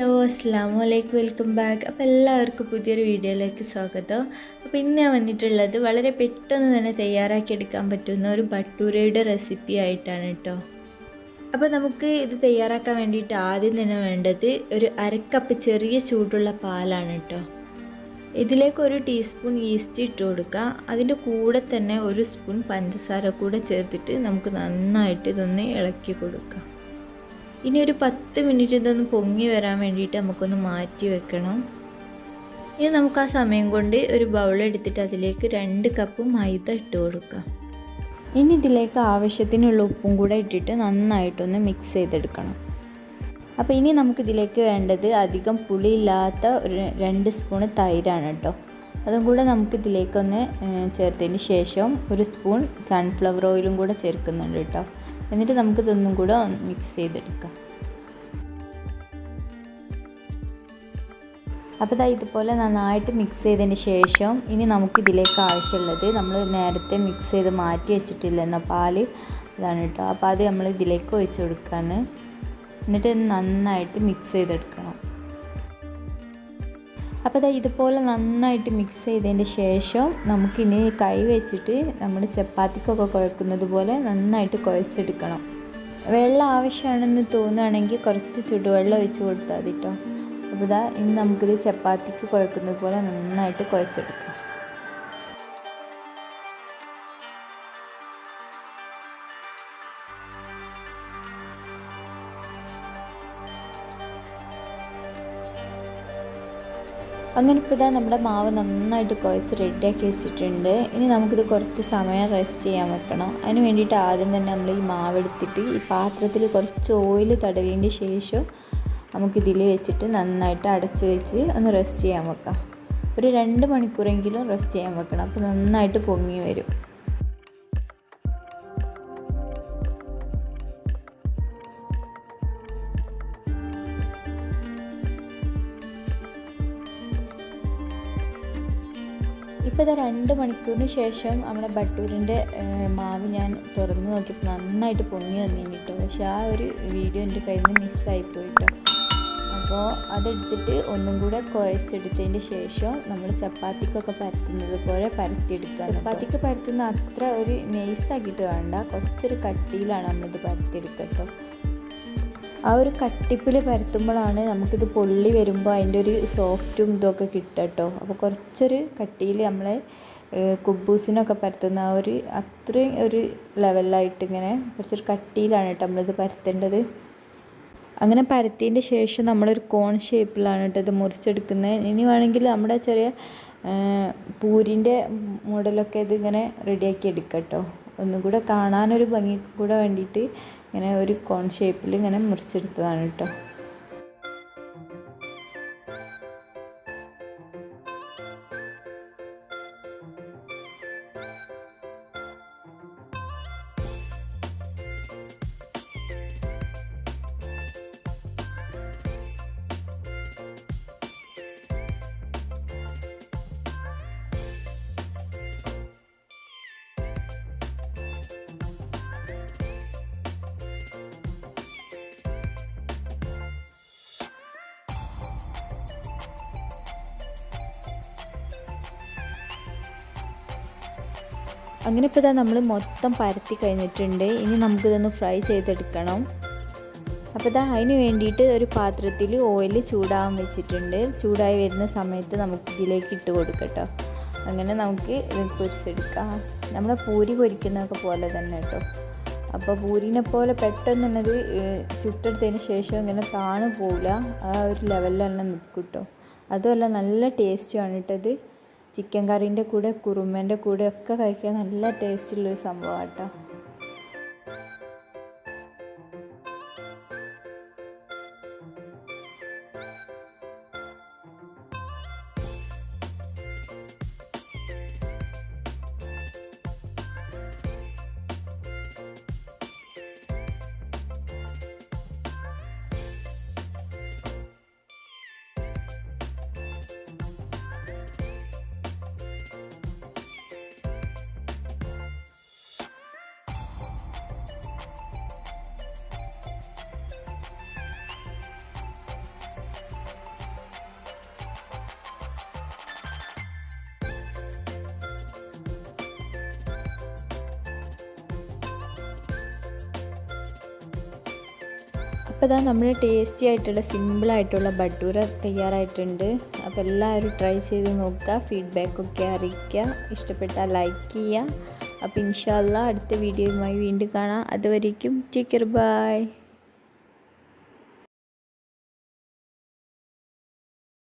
Hello അസ്സാം വലൈക്കും welcome back. അപ്പോൾ എല്ലാവർക്കും പുതിയൊരു വീഡിയോയിലേക്ക് സ്വാഗതം. അപ്പോൾ ഇന്ന് ഞാൻ വന്നിട്ടുള്ളത് വളരെ പെട്ടെന്ന് തന്നെ തയ്യാറാക്കി എടുക്കാൻ പറ്റുന്ന ഒരു ഭട്ടൂരയുടെ റെസിപ്പി ആയിട്ടാണ് കേട്ടോ അപ്പോൾ നമുക്ക് ഇത് തയ്യാറാക്കാൻ വേണ്ടിയിട്ട് ആദ്യം തന്നെ വേണ്ടത് ഒരു അരക്കപ്പ് ചെറിയ ചൂടുള്ള പാലാണ് കേട്ടോ ഇതിലേക്ക് ഒരു ടീസ്പൂൺ ഈസ്റ്റ് ഇട്ട് കൊടുക്കുക അതിന്റെ കൂടെ തന്നെ ഒരു സ്പൂൺ പഞ്ചസാര കൂടെ ചേർത്തിട്ട് നമുക്ക് നന്നായിട്ട് ഇതൊന്ന് ഇളക്കി കൊടുക്കാം. ഇനി ഒരു പത്ത് മിനിറ്റ് ഇതൊന്ന് പൊങ്ങി വരാൻ വേണ്ടിയിട്ട് നമുക്കൊന്ന് മാറ്റി വെക്കണം. ഇനി നമുക്ക് ആ സമയം കൊണ്ട് ഒരു ബൗൾ എടുത്തിട്ട് അതിലേക്ക് രണ്ട് കപ്പ് മൈദ ഇട്ട് കൊടുക്കാം. ഇനി ഇതിലേക്ക് ആവശ്യത്തിനുള്ള ഉപ്പും കൂടെ ഇട്ടിട്ട് നന്നായിട്ടൊന്ന് മിക്സ് ചെയ്തെടുക്കണം. അപ്പോൾ ഇനി നമുക്കിതിലേക്ക് വേണ്ടത് അധികം പുളിയില്ലാത്ത ഒരു രണ്ട് സ്പൂൺ തൈരാണ് കേട്ടോ. അതും കൂടെ നമുക്കിതിലേക്കൊന്ന് ചേർത്തതിന് ശേഷം ഒരു സ്പൂൺ സൺഫ്ലവർ ഓയിലും കൂടെ ചേർക്കുന്നുണ്ട് കേട്ടോ. എന്നിട്ട് നമുക്ക് ഇതൊന്നും കൂടെ മിക്സ് ചെയ്തെടുക്കാം. അപ്പോൾ ഇതാ ഇതുപോലെ നന്നായിട്ട് മിക്സ് ചെയ്തതിന് ശേഷം ഇനി നമുക്കിതിലേക്ക് ആവശ്യമുള്ളത് നമ്മൾ നേരത്തെ മിക്സ് ചെയ്ത് മാറ്റി വെച്ചിട്ടില്ല എന്ന പാൽ? ഇതാണ് കേട്ടോ. അപ്പോൾ അത് നമ്മൾ ഇതിലേക്ക് ഒഴിച്ചു കൊടുക്കാന്ന്. എന്നിട്ട് നന്നായിട്ട് മിക്സ് ചെയ്തെടുക്കണം. അപ്പോൾ ഇതാ ഇതുപോലെ നന്നായിട്ട് മിക്സ് ചെയ്തതിന്റെ ശേഷം നമുക്കിനി കൈ വെച്ചിട്ട് നമ്മൾ ചപ്പാത്തിക്കൊക്കെ കുഴക്കുന്നത് പോലെ നന്നായിട്ട് കുഴച്ചെടുക്കണം. വെള്ളം ആവശ്യമാണെന്ന് തോന്നുകയാണെങ്കിൽ കുറച്ച് ചുടുവെള്ളം ഒഴിച്ച് കൊടുത്താൽ മതി കേട്ടോ അപ്പോൾ ഇതാ ഇനി നമുക്കിത് ചപ്പാത്തിക്ക് കുഴക്കുന്നത് പോലെ നന്നായിട്ട് കുഴച്ചെടുക്കാം. അങ്ങനെ ഇപ്പോൾ ഇതാ നമ്മുടെ മാവ് നന്നായിട്ട് കുഴച്ച് റെഡിയാക്കി വെച്ചിട്ടുണ്ട്. ഇനി നമുക്കിത് കുറച്ച് സമയം റെസ്റ്റ് ചെയ്യാൻ വെക്കണം. അതിന് വേണ്ടിയിട്ട് ആദ്യം തന്നെ നമ്മൾ ഈ മാവ് എടുത്തിട്ട് ഈ പാത്രത്തിൽ കുറച്ച് ഓയിൽ തടവിയതിന് ശേഷം നമുക്കിതിൽ വെച്ചിട്ട് നന്നായിട്ട് അടച്ച് വെച്ച് ഒന്ന് റെസ്റ്റ് ചെയ്യാൻ വെക്കാം. ഒരു രണ്ട് മണിക്കൂറെങ്കിലും റെസ്റ്റ് ചെയ്യാൻ വെക്കണം. അപ്പോൾ നന്നായിട്ട് പൊങ്ങി വരും. ഇപ്പോൾ ഇതാ രണ്ട് മണിക്കൂറിന് ശേഷം നമ്മുടെ ബട്ടൂരിന്റെ മാവ് ഞാൻ തുറന്ന് നോക്കിയപ്പോൾ നന്നായിട്ട് പൊങ്ങി വന്നിട്ടോ പക്ഷേ ആ ഒരു വീഡിയോ എന്റെ കയ്യിൽ നിന്ന് മിസ്സായി പോയിട്ടോ. അപ്പോൾ അതെടുത്തിട്ട് ഒന്നും കൂടെ കുഴച്ചെടുത്തതിന് ശേഷം നമ്മൾ ചപ്പാത്തിക്കൊക്കെ പരത്തുന്നത് പോലെ പരത്തിയെടുക്കുക ചപ്പാത്തിക്ക് പരത്തുന്ന അത്ര ഒരു നൈസാക്കിയിട്ട് വേണ്ട. കുറച്ചൊരു കട്ടിയിലാണ് നമ്മളിത് പരത്തിയെടുക്കട്ടോ ആ ഒരു കട്ടിപ്പിൽ പരത്തുമ്പോഴാണ് നമുക്കിത് പൊള്ളി വരുമ്പോൾ അതിന്റെ ഒരു സോഫ്റ്റും ഇതൊക്കെ കിട്ടട്ടോ അപ്പോൾ കുറച്ചൊരു കട്ടിയിൽ നമ്മളെ കുബൂസിനൊക്കെ പരത്തുന്ന ആ ഒരു അത്രയും ഒരു ലെവലായിട്ട് ഇങ്ങനെ കുറച്ചൊരു കട്ടിയിലാണ് കേട്ടോ നമ്മളിത് പരത്തേണ്ടത്. അങ്ങനെ പരത്തിയതിന്റെ ശേഷം നമ്മളൊരു കോൺ ഷേപ്പിലാണ് കേട്ടോ ഇത് മുറിച്ചെടുക്കുന്നത്. ഇനി വേണമെങ്കിൽ നമ്മുടെ ചെറിയ പൂരിന്റെ മോഡലൊക്കെ ഇതിങ്ങനെ റെഡിയാക്കി എടുക്കാം കേട്ടോ ഒന്നും കൂടെ കാണാനൊരു ഭംഗി കൂടെ വേണ്ടിയിട്ട് ഇങ്ങനെ ഒരു കോൺ ഷേപ്പിൽ ഇങ്ങനെ മുറിച്ചെടുത്തതാണ് കേട്ടോ. അങ്ങനെ ഇപ്പോൾ ഇതാ നമ്മൾ മൊത്തം പരത്തി കഴിഞ്ഞിട്ടുണ്ട്. ഇനി നമുക്കിതൊന്ന് ഫ്രൈ ചെയ്തെടുക്കണം. അപ്പോൾ ഇതാ അതിന് വേണ്ടിയിട്ട് ഒരു പാത്രത്തിൽ ഓയിൽ ചൂടാകാൻ വെച്ചിട്ടുണ്ട്. ചൂടായി വരുന്ന സമയത്ത് നമുക്ക് ഇതിലേക്ക് ഇട്ട് കൊടുക്കട്ടോ. അങ്ങനെ നമുക്ക് ഇത് പൊരിച്ചെടുക്കാം. നമ്മളെ പൂരി പൊരിക്കുന്നതൊക്കെ പോലെ തന്നെ കേട്ടോ. അപ്പോൾ പൂരിനെ പോലെ പെട്ടെന്നുള്ളത് ചുട്ടെടുത്തതിന് ശേഷം ഇങ്ങനെ താണു പോവില്ല ആ ഒരു ലെവലിൽ തന്നെ നിൽക്കും കേട്ടോ. അതുമല്ല നല്ല ടേസ്റ്റുമാണ് കേട്ടത് ചിക്കൻ കറീന്റെ കൂടെ കുറുമേന്റെ കൂടെ ഒക്കെ കഴിക്കാൻ നല്ല ടേസ്റ്റുള്ളൊരു സംഭവമാണ് കേട്ടോ അപ്പോൾ ഇതാ നമ്മുടെ ടേസ്റ്റി ആയിട്ടുള്ള സിമ്പിളായിട്ടുള്ള ബട്ടൂര തയ്യാറായിട്ടുണ്ട്. അപ്പോൾ എല്ലാവരും ട്രൈ ചെയ്ത് നോക്കുക. ഫീഡ്ബാക്കൊക്കെ അറിയിക്കുക. ഇഷ്ടപ്പെട്ടാൽ ലൈക്ക് ചെയ്യുക. അപ്പോൾ ഇൻഷാല്ല അടുത്ത വീഡിയോയുമായി വീണ്ടും കാണാം. അതുവരേക്കും ടേക്ക് കെയർ ബൈ